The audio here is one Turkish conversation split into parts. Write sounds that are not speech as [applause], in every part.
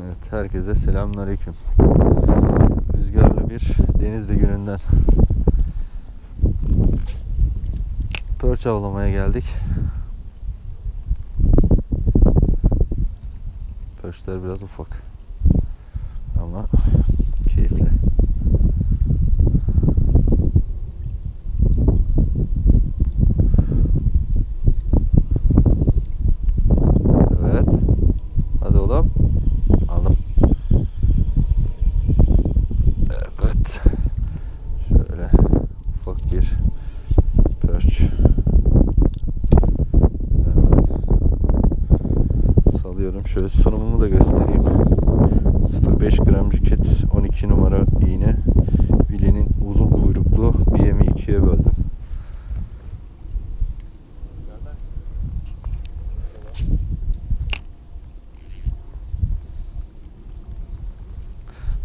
Evet, herkese selamünaleyküm. Rüzgarlı bir Denizli gününden pörç avlamaya geldik. Pörçler biraz ufak. Ama keyifli. Evet. Hadi oğlum. Aldım. Evet. Şöyle ufak bir perch. Hemen salıyorum. Şöyle sunumumu da göstereyim. 0.5 gram ciket 12 numara iğne. Billy'nin uzun kuyruklu bir yemi ikiye böldüm.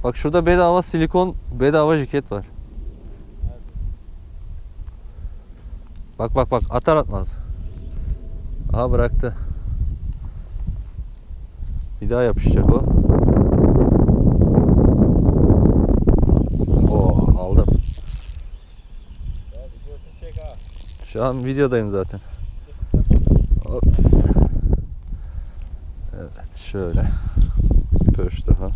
Bak şurada bedava silikon bedava ciket var. Bak bak bak atar atmaz. Aha bıraktı. Bir daha yapışacak o. Oo aldım. Şu an videodayım zaten. Ops. Evet şöyle. Pörş daha.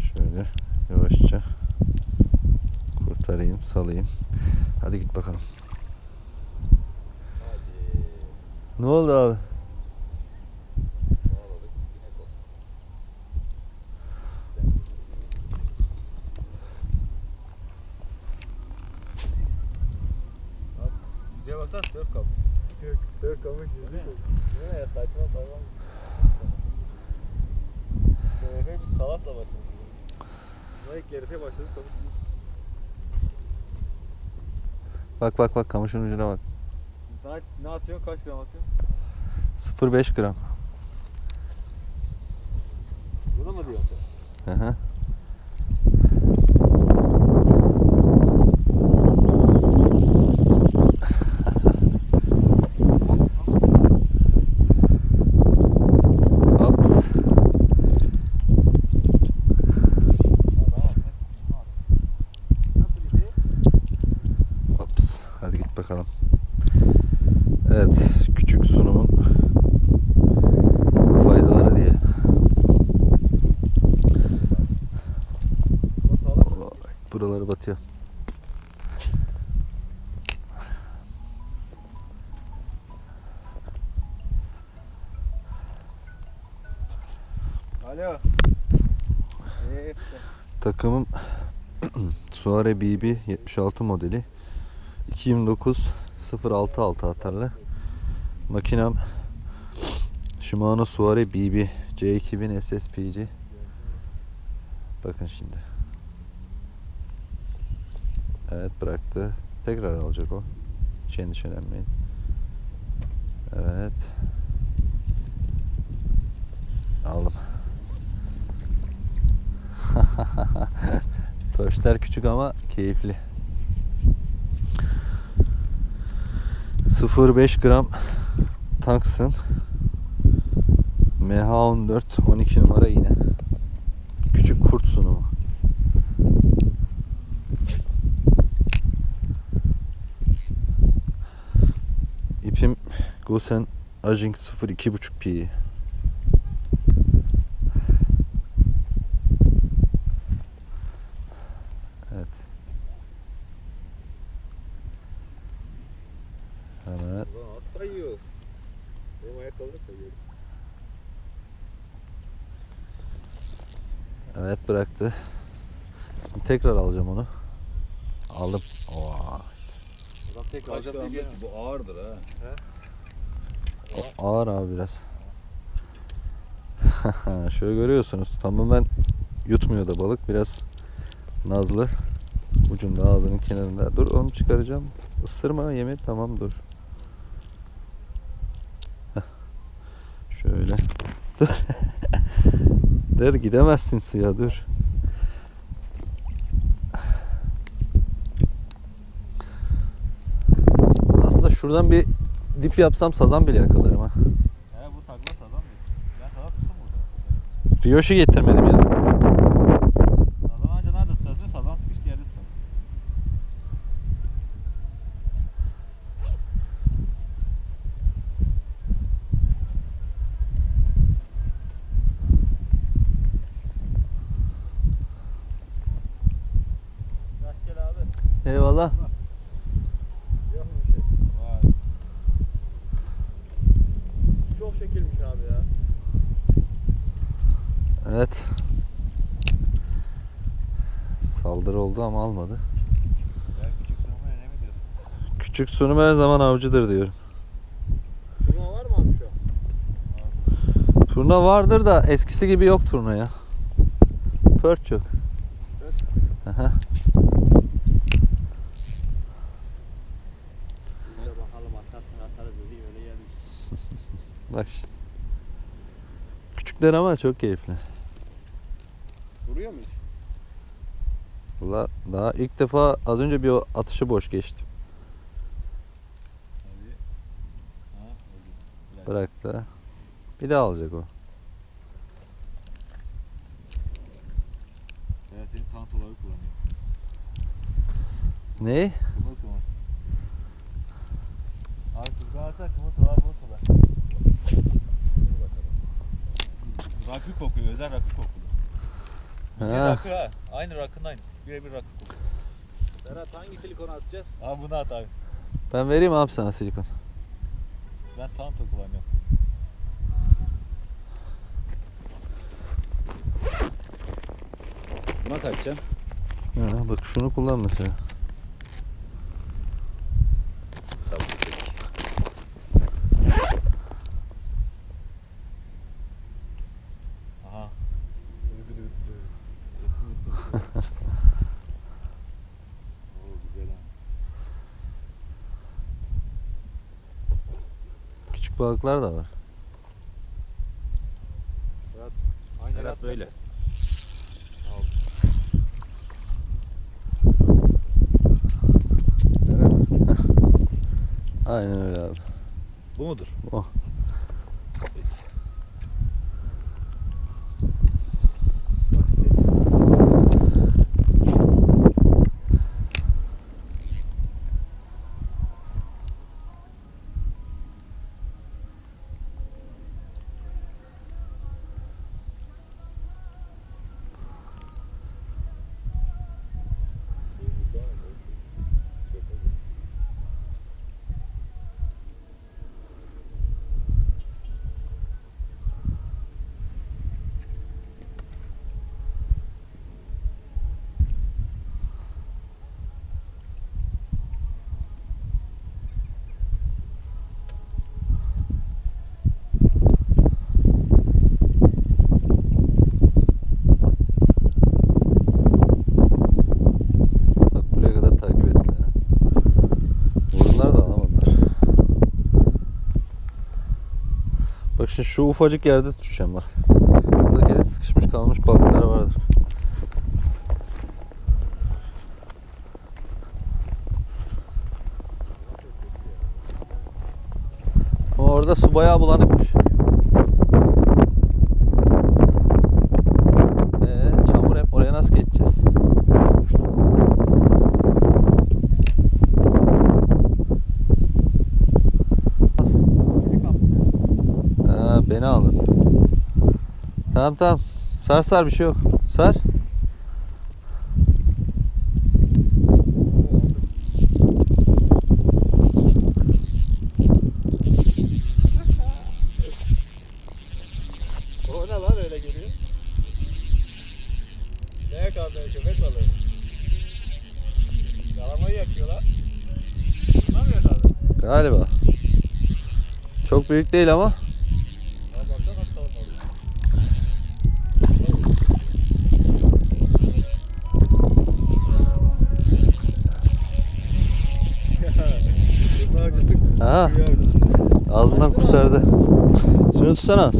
Şöyle yavaşça kurtarayım, salayım. Hadi git bakalım. Ne oldu abi? Buna başladık kamış. Bak bak bak kamışın ucuna bak. Sana ne atıyorsun? Kaç gram atıyorsun? 0.5 gram. Bunu mu diyorsun sen? Hı hı. Ops. Nasıl bir şey? Ops. Hadi git bakalım. Evet. Küçük sunumun faydaları diye. O sağlam. Oy, Buraları batıyor. Alo. Eee. Takımım [clears throat] Suare BB 76 modeli 229 066 atarlı. Makinem Shimano Suare BB C2000 SSPG. Bakın şimdi. Evet bıraktı. Tekrar alacak o. Hiç endişelenmeyin. Evet. Aldım. [laughs] Pörşler küçük ama keyifli. 0.5 gram Tungsten MH14 12 numara yine. Küçük kurt sunumu. İpim Gosen Ajink 02.5 pi. Evet. Az kayıyor. Benim kayıyor. evet bıraktı. Şimdi tekrar alacağım onu. Aldım. Tek alacak diye belki bu ağırdır ha. O ağır abi biraz. [laughs] Şöyle görüyorsunuz tamamen yutmuyor da balık biraz nazlı. Ucunda ağzının kenarında. Dur onu çıkaracağım. Isırma yemi tamam dur. Heh. şöyle. [laughs] Dur. Dur gidemezsin suya dur Şuradan bir dip yapsam sazan bile yakalarım ha. He bu takla sazan mı? Ben sazan tuttum burada. Riyoş'u getirmedim. Almadı. Küçük sınıfı önemli diyorsun. Küçük sunum her zaman avcıdır diyorum. Turna var mı abi şu an? Turna vardır da eskisi gibi yok turna ya. Pört yok. Aha. Öyle gelmiş. [laughs] Bak işte. Küçükler ama çok keyifli. Vuruyor mu hiç? Valla daha ilk defa az önce bir o atışı boş geçtim. Bıraktı. Bir daha alacak o. Ya senin tant olarak kullanıyor. Ne kımıl. Abi siz varsa kımıl kımıl bunu kullan. Dur bakalım. Rakı kokuyor, özel rakı kokulu. Bir Ha. rakı ha. Aynı rakının aynısı. Birebir rakı. Berat hangi silikonu atacağız? Abi bunu at abi. Ben vereyim abi sana silikon. Ben Tanto kullanıyorum. Buna kaçacaksın. Ha, bak şunu kullan mesela. Tamam. Aha. Oo güzel ha. Küçük balıklar da var. Aynı Berat Berat böyle. [laughs] Aynen öyle abi. Bu mudur? O. Bak buraya kadar takip ettiler. ha. Vurdular da alamadılar. Bak şimdi şu ufacık yerde tutacağım bak. Burada gene sıkışmış kalmış balıklar vardır. Ama orada su bayağı bulanıkmış. Ee, çamur hep oraya nasıl geçeceğiz? Nasıl? Ha, beni alın. Tamam tamam. Sar sar bir şey yok. Sar. O ne lan öyle geliyor? Neye kaldı köpek balığı? Kalamayı yakıyor lan. Buna mı yakaladı? Galiba. Çok büyük değil ama. Avcısı. Ağzından kurtardı. Şunu tutsana az.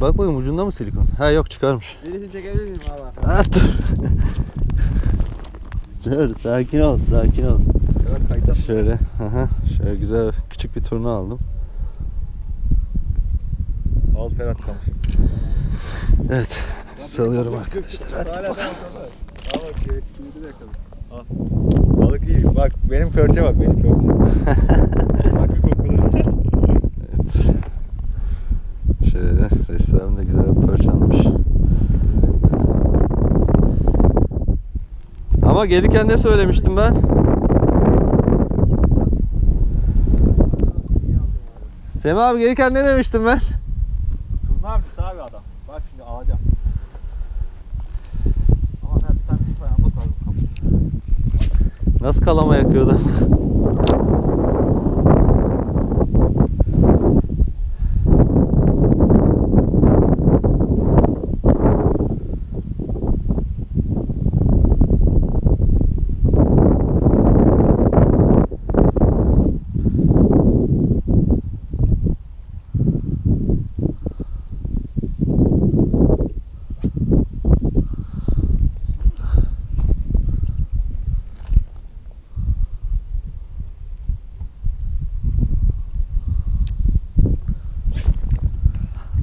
Bak bakayım ucunda mı silikon? Ha yok çıkarmış. Birisini çekebilir miyim abi? Ha, dur. dur sakin ol sakin ol. Şöyle. Aha, şöyle güzel küçük bir turna aldım. Al Ferhat kamış. Evet. Salıyorum arkadaşlar. Hadi. Tamam. Al. Balık iyi. Bak benim körçe bak benim körçe. [laughs] Rakı kokulu. Evet. Şöyle restoran da güzel bir perch almış. Ama gelirken ne söylemiştim ben? Semih abi gelirken ne demiştim ben? Turna avcısı abi adam. Bak şimdi alacağım. Ama ben bir tane büyük ayağımda kaldım. kapı. Nasıl kalama yakıyordu? [laughs]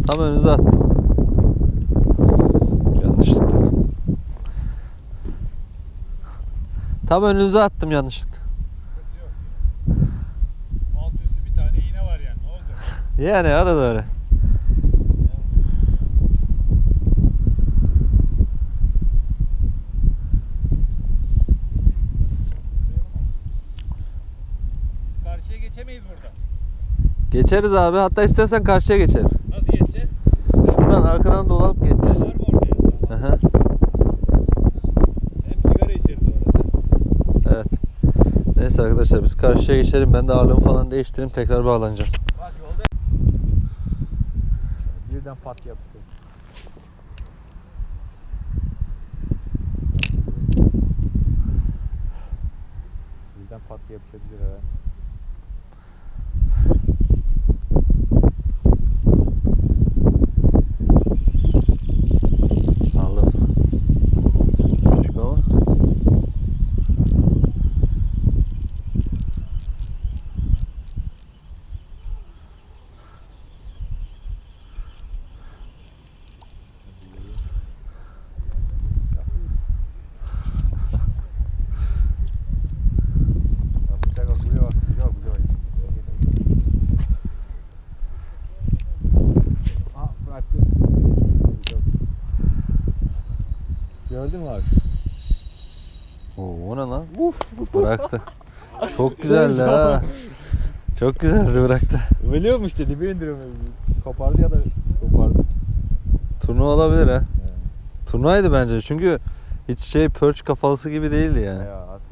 Tam önünüze attım. Yanlışlıkla. Tam önünüze attım yanlışlıkla. Alt üstü bir tane iğne var yani. Ne olacak? [laughs] Yani o da doğru. Biz karşıya geçemeyiz burada. Geçeriz abi. Hatta istersen karşıya geçelim. Arkadan dolanıp geçeceğiz. Var mı orada? Aha, Hem sigara içeriz orada. evet. Neyse arkadaşlar biz karşıya geçelim. Ben de ağırlığımı falan değiştireyim. Tekrar bağlanacağım. Bak yolda. Birden pat yaptı. Birden pat yapışabilir herhalde. Aldım. Küçük ama. Yapacak bak buraya bak. Güzel güzel. Aa bıraktı. Güzel. Gördün mü abi? Oo, o ne lan? Bıraktı. Çok güzeldi ha. Çok güzeldi bıraktı. Ölüyormuş işte dibe indiriyorum. Kopardı ya da kopardı. Turnuva olabilir ha. Turnuvaydı bence çünkü hiç şey perch kafalısı gibi değildi yani. Ya artık.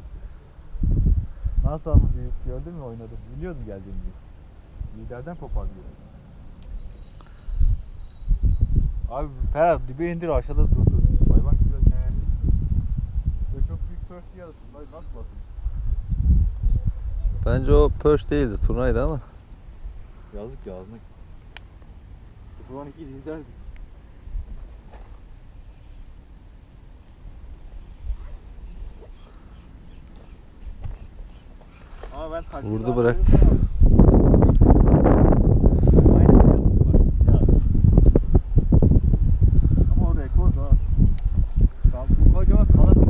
Nasıl ama gördün mü oynadım. Biliyordum geldiğini. Liderden kopardı. Abi Ferhat dibe indir aşağıda durdu. Hayvan gibi. Ve Nasıl basın? Bence o perch değildi turnaydı ama. Yazık ya ağzına. 0-12 lider. Ama ben Vurdu bıraktı. Ama o rekor da. Kaldı kocaman kalası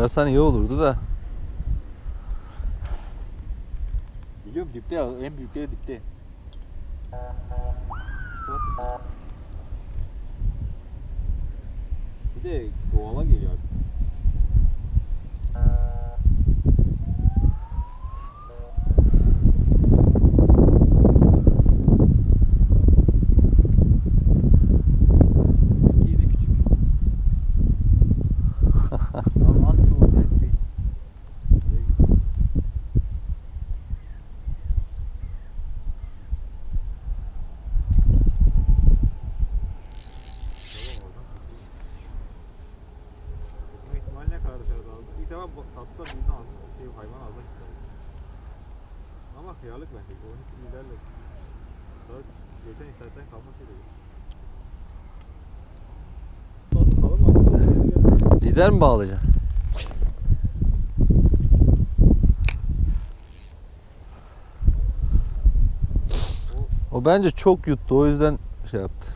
Çıkarsan iyi olurdu da. Biliyorum dipte ya en büyükleri dipte. Bir de doğala geliyor. bence. 12 milyarla 4 şeyden internetten kalmak gerekiyor. Lider mi bağlayacaksın? O bence çok yuttu. O yüzden şey yaptı.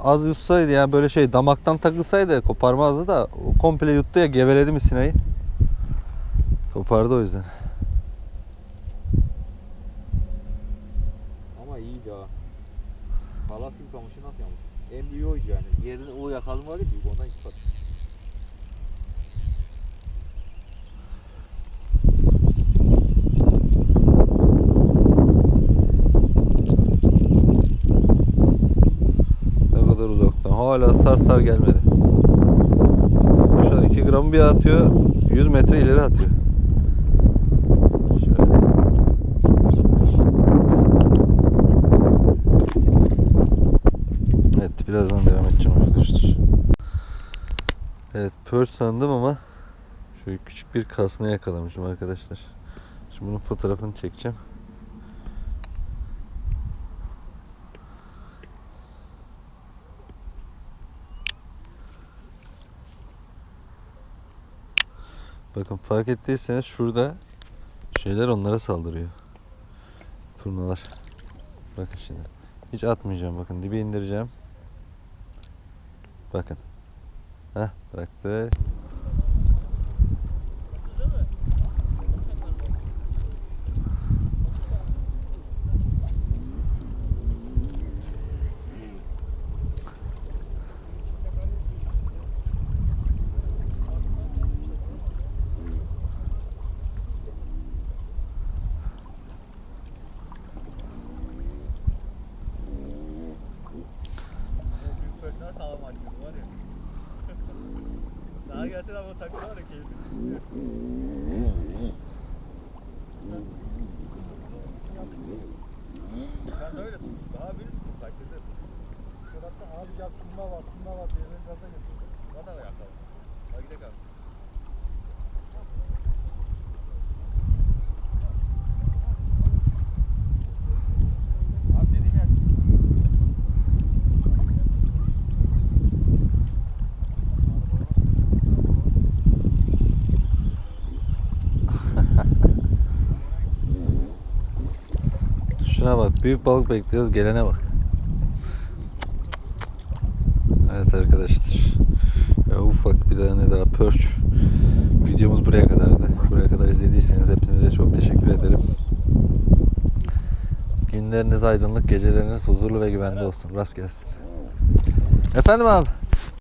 Az yutsaydı yani böyle şey damaktan takılsaydı koparmazdı da o komple yuttu ya geveledi mi sineği. Kopardı o yüzden. Oydu yani. Yerinde o yakalım büyük ondan iki kat. Ne kadar uzaktan. Hala sar sar gelmedi. Aşağı 2 gram bir atıyor. 100 metre ileri atıyor. Şöyle. Evet birazdan devam edeceğim arkadaşlar. Evet pörç sandım ama şöyle küçük bir kasna yakalamışım arkadaşlar. Şimdi bunun fotoğrafını çekeceğim. Bakın fark ettiyseniz şurada şeyler onlara saldırıyor. Turnalar. Bakın şimdi. Hiç atmayacağım bakın dibe indireceğim. Bakın. Heh bıraktı. 痩せたもん蓄える気。Büyük balık bekliyoruz gelene bak. Evet arkadaşlar. Ya ufak bir tane daha perch. Videomuz buraya kadardı. Buraya kadar izlediyseniz hepinize çok teşekkür ederim. Günleriniz aydınlık, geceleriniz huzurlu ve güvende olsun. Rast gelsin. Efendim abi.